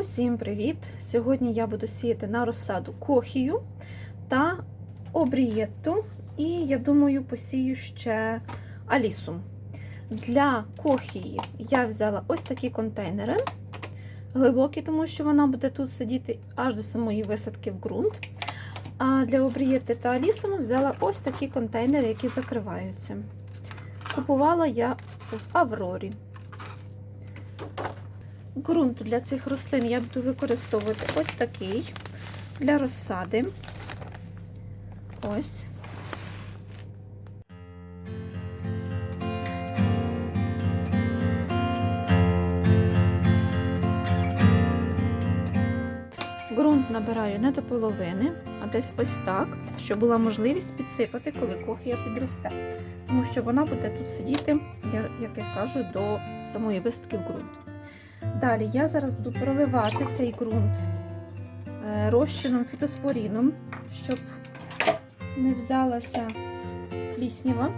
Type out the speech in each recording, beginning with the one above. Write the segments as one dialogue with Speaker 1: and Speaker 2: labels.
Speaker 1: Усім привіт! Сьогодні я буду сіяти на розсаду кохію та обрієтту, і я думаю, посію ще алісум. Для кохії я взяла ось такі контейнери, глибокі, тому що вона буде тут сидіти аж до самої висадки в ґрунт. А для обрієти та алісуму взяла ось такі контейнери, які закриваються. Купувала я в Аврорі. Ґрунт для цих рослин я буду використовувати ось такий для розсади. Ось. Ґрунт набираю не до половини, а десь ось так, щоб була можливість підсипати, коли кохія підросте. Тому що вона буде тут сидіти, як я кажу, до самої висадки в ґрунт. Далі я зараз буду проливати цей ґрунт е, розчином фітоспоріном, щоб не взялася пліснява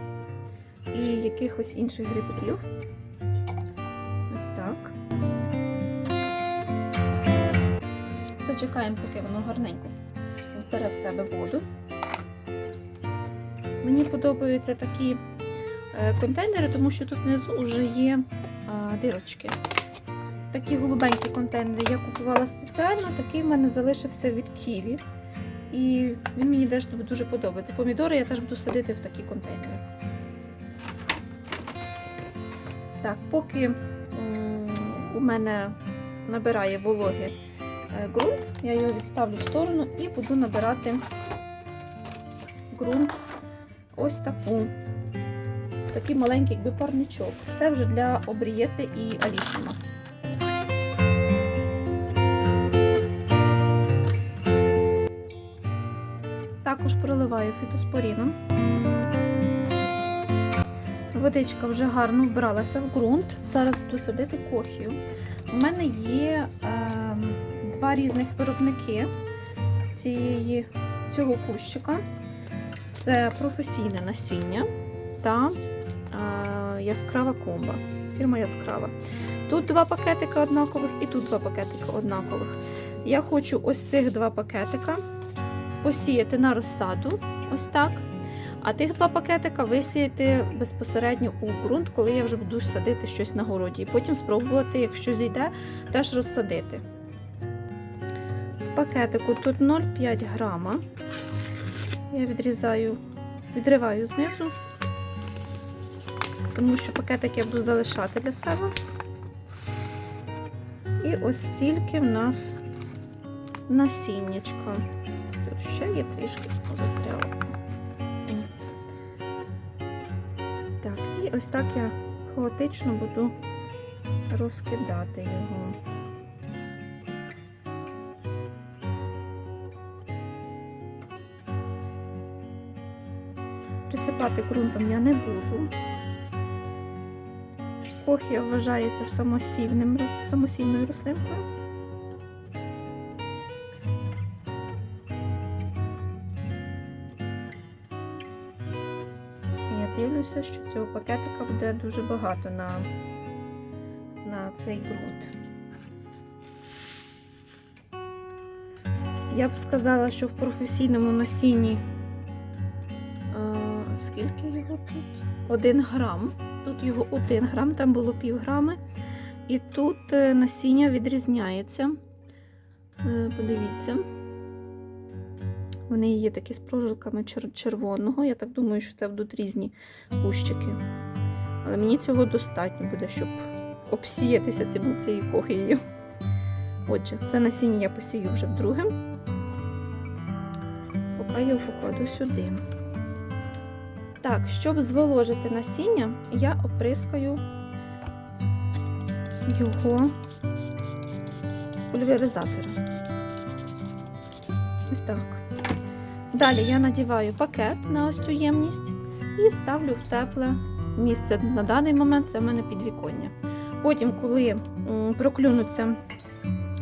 Speaker 1: і якихось інших грибків. Ось так. Зачекаємо, поки воно гарненько вбере в себе воду. Мені подобаються такі е, контейнери, тому що тут внизу вже є дирочки. Такі голубенькі контейнери я купувала спеціально, такий в мене залишився від Ківі. І він мені теж дуже подобається. Помідори я теж буду садити в такі контейнери. Так, поки у мене набирає вологи ґрунт, я його відставлю в сторону і буду набирати ґрунт ось таку. Такий маленький якби парничок. Це вже для обрієти і алісіма. Проливаю фітоспоріном. Водичка вже гарно вбралася в ґрунт. Зараз буду садити кохію. У мене є е, два різних виробники цієї, цього кущика. Це професійне насіння та е, яскрава комба. Фірма яскрава. Тут два пакетика однакових і тут два пакетика однакових. Я хочу ось цих два пакетика посіяти на розсаду, ось так. А тих два пакетика висіяти безпосередньо у ґрунт, коли я вже буду садити щось на городі. І потім спробувати, якщо зійде, теж розсадити. В пакетику тут 0,5 грама. Я відрізаю, відриваю знизу, тому що пакетик я буду залишати для себе. І ось стільки в нас насіннячка. Є трішки застряло. Так, і ось так я хаотично буду розкидати його. Присипати ґрунтом я не буду. Кохія вважається самосільним, самосільною рослинкою. Дивлюся, що цього пакетика буде дуже багато на, на цей ґрунт. Я б сказала, що в професійному насінні а, скільки його тут? Один грам. Тут його один грам, там було пів грами. І тут е, насіння відрізняється. Е, подивіться. Вони є такі з прожилками червоного. Я так думаю, що це будуть різні кущики. Але мені цього достатньо буде, щоб обсіятися цим цією кохією. Отже, це насіння я посію вже вдруге. Поки його покладу сюди. Так, щоб зволожити насіння, я оприскаю його з пульверизатора. Ось так. Далі я надіваю пакет на ось цю ємність і ставлю в тепле місце. На даний момент це в мене підвіконня. Потім, коли проклюнуться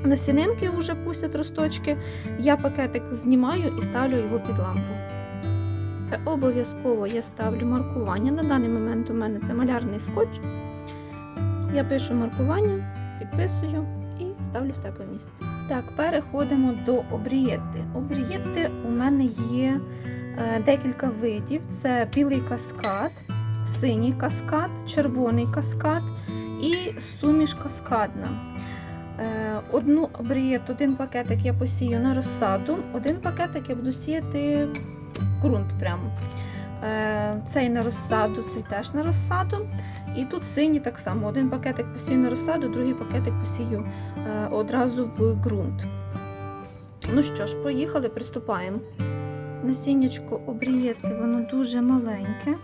Speaker 1: насінинки, вже пустять росточки, я пакетик знімаю і ставлю його під лампу. Обов'язково я ставлю маркування. На даний момент у мене це малярний скотч. Я пишу маркування, підписую і ставлю в тепле місце. Так, переходимо до обрієти. Обрієти у мене є е, декілька видів: це білий каскад, синій каскад, червоний каскад і суміш каскадна. Е, Одну обрієт, один пакетик я посію на розсаду, один пакетик я буду сіяти в ґрунт прямо. Е, Цей на розсаду, цей теж на розсаду. І тут синій так само. Один пакетик посію на розсаду, другий пакетик посію е, одразу в ґрунт. Ну що ж, поїхали, приступаємо. Насіннячко обрієти, воно дуже маленьке.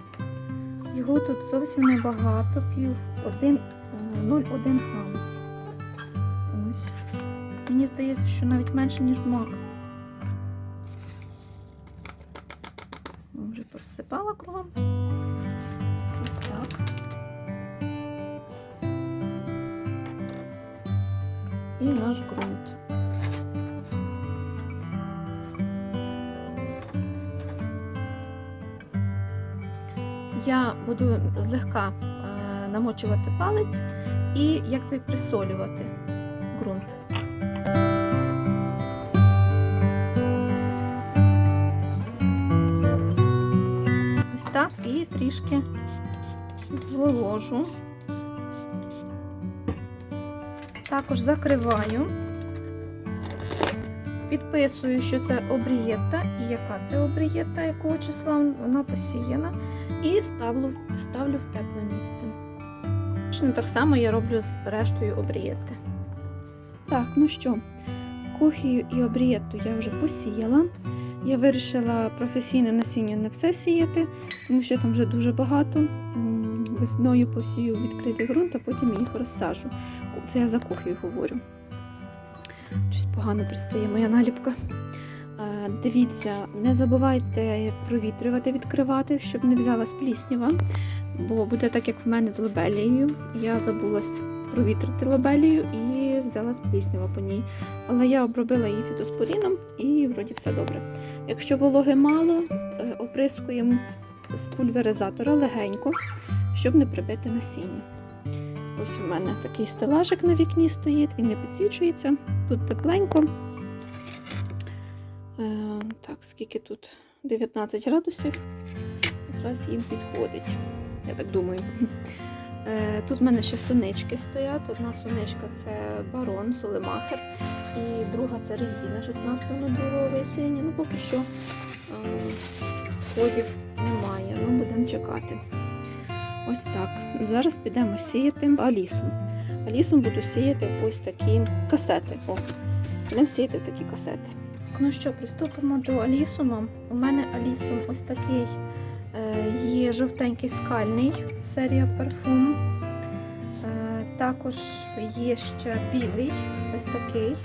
Speaker 1: Його тут зовсім небагато, пів один, е, 0,1 грам. Ось. Мені здається, що навіть менше, ніж мак. Вже просипала кругом. Ось так. І наш ґрунт. Я буду злегка е, намочувати палець і якби присолювати ґрунт. Ось так і трішки зволожу. Також закриваю, підписую, що це обрієта і яка це обрієта, якого числа вона посіяна, і ставлю, ставлю в тепле місце. Точно так само я роблю з рештою обрієти. Так, ну що, кохію і обрієту я вже посіяла. Я вирішила професійне насіння не все сіяти, тому що там вже дуже багато. Весною посію відкритий ґрунт, а потім їх розсажу. Це я за кухнею говорю. Щось погано пристає моя наліпка. Е, Дивіться, не забувайте провітрювати, відкривати, щоб не взялась пліснява, бо буде так, як в мене з лобелією. Я забулась провітрити лобелію і взялась пліснява по ній. Але я обробила її фітоспоріном і вроді все добре. Якщо вологи мало, е, оприскуємо з пульверизатора легенько, щоб не прибити насіння. Ось у мене такий стелажик на вікні стоїть, він не підсвічується. Тут тепленько. Е, так, скільки тут? 19 градусів. Якраз їм підходить. Я так думаю. Е, тут в мене ще сонички стоять. Одна соничка це барон, солемахер, і друга це регіна 16.02 висіння. Ну, поки що е, сходів немає, ну будемо чекати. Ось так. Зараз підемо сіяти алісу. Алісом буду сіяти в ось такі касети. О, будемо сіяти в такі касети. Ну що, приступимо до алісуму. У мене алісум ось такий е, є жовтенький скальний, серія парфум. Е, також є ще білий, ось такий.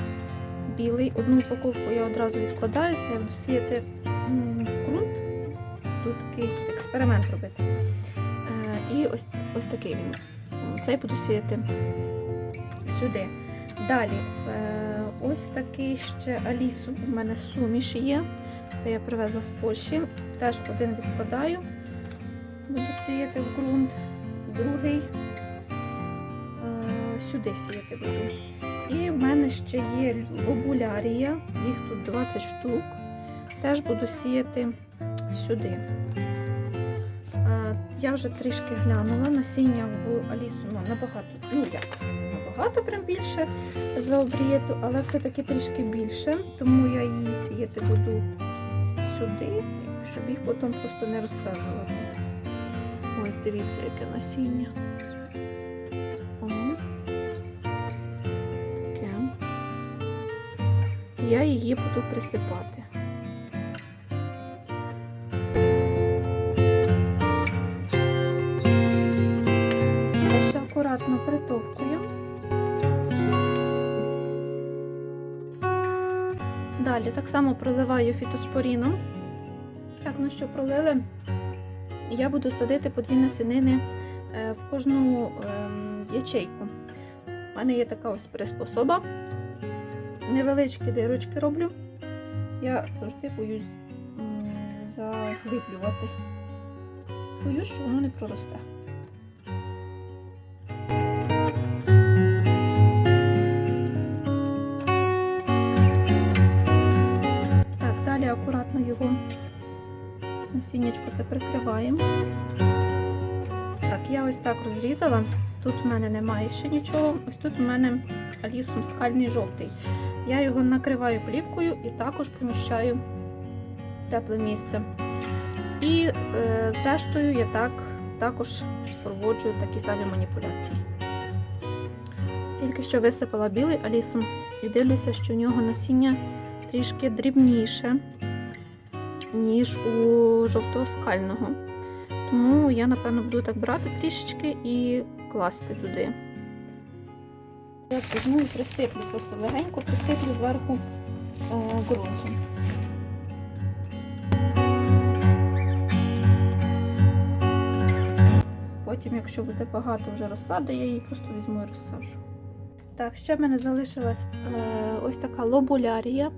Speaker 1: Білий. Одну упаковку я одразу відкладаю, це я буду сіяти ґрунт. Тут такий експеримент робити. І ось, ось такий він. Цей буду сіяти сюди. Далі, е, ось такий ще алісу. У мене суміш є. Це я привезла з Польщі. Теж один відкладаю, буду сіяти в ґрунт, другий е, сюди сіяти буду. І в мене ще є лобулярія, їх тут 20 штук. Теж буду сіяти сюди. Е, Я вже трішки глянула, насіння в Алісу ну, набагато, ну як, набагато прям більше за обрієту, але все-таки трішки більше, тому я її сіяти буду сюди, щоб їх потім просто не розсаджувати. Ось дивіться, яке насіння. О. Таке. Я її буду присипати. Акуратно. Далі так само проливаю фітоспоріном. Так, ну що, пролили. Я буду садити по дві насінини е, в кожну ем, ячейку. У мене є така ось приспособа. Невеличкі дирочки роблю. Я завжди боюсь заглиблювати. Боюсь, що воно не проросте. Насіннячко це прикриваємо. Так, я ось так розрізала. Тут в мене немає ще нічого. Ось тут у мене алісум скальний жовтий. Я його накриваю плівкою і також поміщаю в тепле місце. І е, зрештою я так також проводжу такі самі маніпуляції. Тільки що висипала білий алісум і дивлюся, що у нього насіння трішки дрібніше, ніж у жовтоскального. Тому я, напевно, буду так брати трішечки і класти туди. Я візьму і присиплю, просто легенько присиплю зверху е, ґрунтом. Потім, якщо буде багато вже розсади, я її просто візьму і розсаджу. Так, ще в мене залишилась е, ось така лобулярія.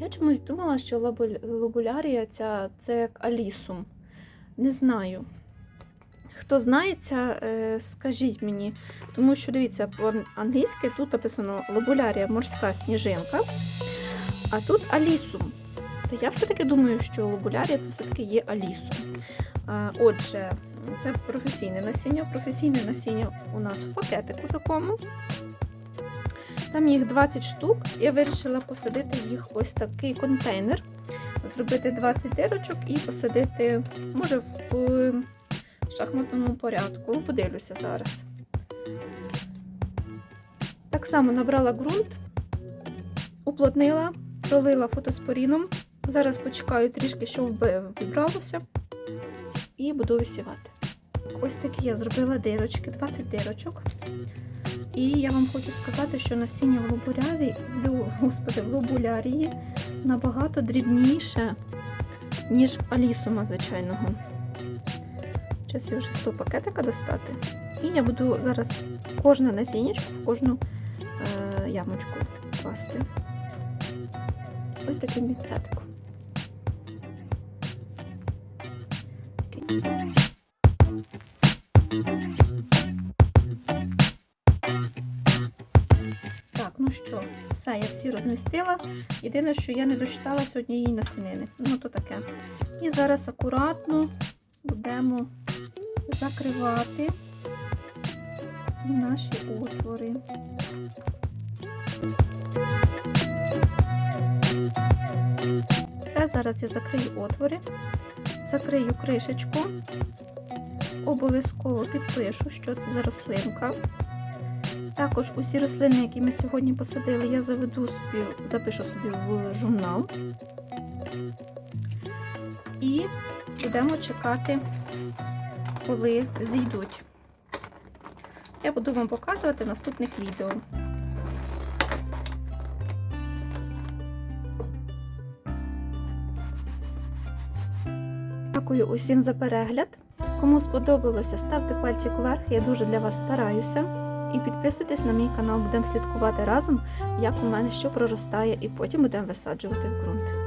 Speaker 1: Я чомусь думала, що лобулярія ця, це як алісум. Не знаю. Хто знається, е, скажіть мені. Тому що дивіться, по-англійськи тут написано лобулярія морська сніжинка, а тут алісум. То я все-таки думаю, що лобулярія це все-таки є алісум. Отже, це професійне насіння. Професійне насіння у нас в пакетику такому. Там їх 20 штук. Я вирішила посадити їх ось такий контейнер, зробити 20 дирочок і посадити, може, в шахматному порядку. Подивлюся зараз. Так само набрала ґрунт, уплотнила, пролила фотоспоріном. Зараз почекаю трішки, щоб вібралося, і буду висівати. Ось такі я зробила дирочки, 20 дирочок. І я вам хочу сказати, що насіння в лю- господи, в лобулярії набагато дрібніше, ніж в алісума звичайного. Зараз я вже з того пакетика достати. І я буду зараз кожне насіннячко в кожну е, ямочку класти. Ось таким міцетиком. Всі розмістила. Єдине, що я не дочиталася однієї насінини. Ну, то таке. І зараз акуратно будемо закривати ці наші отвори. Все, зараз я закрию отвори, закрию кришечку, обов'язково підпишу, що це за рослинка. Також усі рослини, які ми сьогодні посадили, я заведу собі, запишу собі в журнал. І будемо чекати, коли зійдуть. Я буду вам показувати в наступних відео. Дякую усім за перегляд. Кому сподобалося, ставте пальчик вверх, я дуже для вас стараюся. І підписуйтесь на мій канал, будемо слідкувати разом, як у мене що проростає, і потім будемо висаджувати в ґрунт.